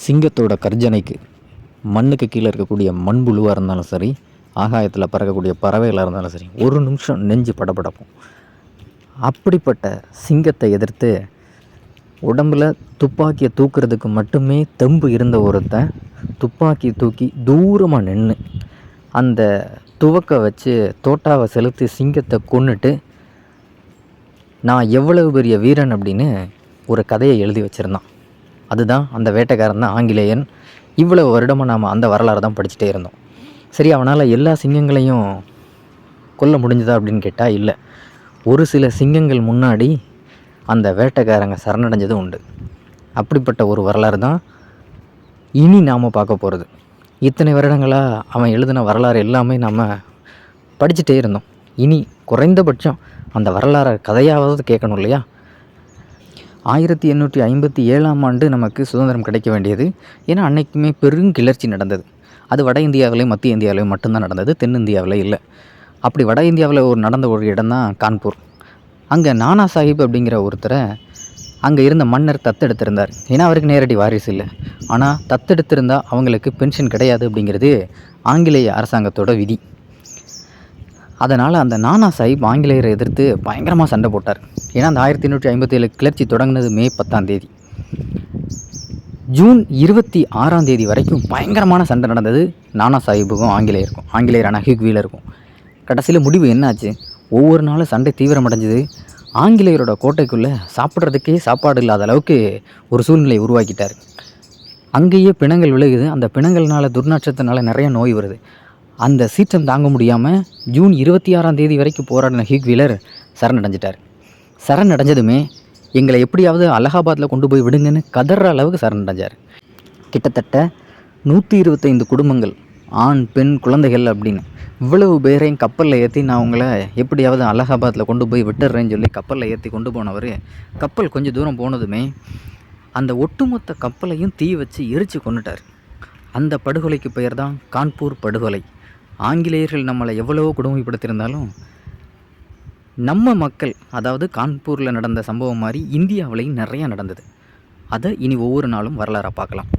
சிங்கத்தோட கர்ஜனைக்கு மண்ணுக்கு கீழே இருக்கக்கூடிய மண்புழுவாக இருந்தாலும் சரி ஆகாயத்தில் பறக்கக்கூடிய பறவைகளாக இருந்தாலும் சரி ஒரு நிமிஷம் நெஞ்சு படப்படப்போம் அப்படிப்பட்ட சிங்கத்தை எதிர்த்து உடம்புல துப்பாக்கியை தூக்குறதுக்கு மட்டுமே தெம்பு இருந்த ஒருத்தன் துப்பாக்கி தூக்கி தூரமாக நின்று அந்த துவக்க வச்சு தோட்டாவை செலுத்தி சிங்கத்தை கொண்டுட்டு நான் எவ்வளவு பெரிய வீரன் அப்படின்னு ஒரு கதையை எழுதி வச்சுருந்தான். அதுதான் அந்த வேட்டைக்காரன் தான் ஆங்கிலேயன். இவ்வளவு வருடமாக நாம் அந்த வரலாறு தான் படிச்சுட்டே இருந்தோம். சரி அவனால் எல்லா சிங்கங்களையும் கொல்ல முடிஞ்சதா அப்படின்னு கேட்டால் இல்லை. ஒரு சில சிங்கங்கள் முன்னாடி அந்த வேட்டைக்காரங்க சரணடைஞ்சதும் உண்டு. அப்படிப்பட்ட ஒரு வரலாறு தான் இனி நாம் பார்க்க போகிறது இத்தனை வருடங்களாக அவன் எழுதின வரலாறு எல்லாமே நாம் படிச்சுட்டே இருந்தோம். இனி குறைந்தபட்சம் அந்த வரலாறு கதையாவது கேட்கணும் இல்லையா? ஆயிரத்தி எண்ணூற்றி ஐம்பத்தி ஏழாம் ஆண்டு நமக்கு சுதந்திரம் கிடைக்க வேண்டியது. ஏன்னா அன்னைக்குமே பெரும் கிளர்ச்சி நடந்தது. அது வட இந்தியாவிலையும் மத்திய இந்தியாவிலையும் மட்டும்தான் நடந்தது. தென்னிந்தியாவில் இல்லை. அப்படி வட இந்தியாவில் ஒரு நடந்த ஒரு இடம் தான் கான்பூர். அங்கே நானா சாஹிப் அப்படிங்கிற ஒருத்தரை அங்கே இருந்த மன்னர் தத்தெடுத்திருந்தார். ஏன்னா அவருக்கு நேரடி வாரிசு இல்லை. ஆனால் தத்தெடுத்திருந்தால் அவங்களுக்கு பென்ஷன் கிடையாது அப்படிங்கிறது ஆங்கிலேய அரசாங்கத்தோட விதி. அதனால் அந்த நானா சாஹிப் ஆங்கிலேயரை எதிர்த்து பயங்கரமாக சண்டை போட்டார். ஏன்னா அந்த ஆயிரத்தி எண்ணூற்றி ஐம்பத்தி ஏழு கிளர்ச்சி தொடங்கினது மே பத்தாம் தேதி. ஜூன் இருபத்தி ஆறாம் தேதி வரைக்கும் பயங்கரமான சண்டை நடந்தது நானா சாஹிப்புக்கும் ஆங்கிலேயருக்கும் ஆங்கிலேயரான ஹிக் வீலருக்கும். கடைசியில் முடிவு என்னாச்சு? ஒவ்வொரு நாளும் சண்டை தீவிரமடைஞ்சது. ஆங்கிலேயரோட கோட்டைக்குள்ளே சாப்பிட்றதுக்கே சாப்பாடு இல்லாத அளவுக்கு ஒரு சூழ்நிலை உருவாக்கிட்டார். அங்கேயே பிணங்கள் விழுகுது. அந்த பிணங்கள்னால துர்நாற்றத்தினால நிறைய நோய் வருது. அந்த சீற்றம் தாங்க முடியாமல் ஜூன் இருபத்தி ஆறாம் தேதி வரைக்கும் போராடின ஹீக் வீலர் சரணடைஞ்சிட்டார். சரணடைஞ்சதுமே எங்களை எப்படியாவது அலகாபாத்தில் கொண்டு போய் விடுங்கன்னு கதற அளவுக்கு சரணடைஞ்சார். கிட்டத்தட்ட நூற்றி இருபத்தைந்து குடும்பங்கள் ஆண் பெண் குழந்தைகள் அப்படின்னு இவ்வளவு பேரையும் கப்பலில் ஏற்றி நான் உங்களை எப்படியாவது அலகாபாத்தில் கொண்டு போய் விட்டுறேன்னு சொல்லி கப்பலில் ஏற்றி கொண்டு போனவர் கப்பல் கொஞ்சம் தூரம் போனதுமே அந்த ஒட்டுமொத்த கப்பலையும் தீ வச்சு எரித்து கொண்டுட்டார் அந்த படுகொலைக்கு பெயர் தான் கான்பூர் படுகொலை. ஆங்கிலேயர்கள் நம்மளை எவ்வளவோ கொடுமைப்படுத்தியிருந்தாலும் நம்ம மக்கள் அதாவது கான்பூரில் நடந்த சம்பவம் மாதிரி இந்தியாவிலையும் நிறையா நடந்தது. அதை இனி ஒவ்வொரு நாளும் வரலாறாக பார்க்கலாம்.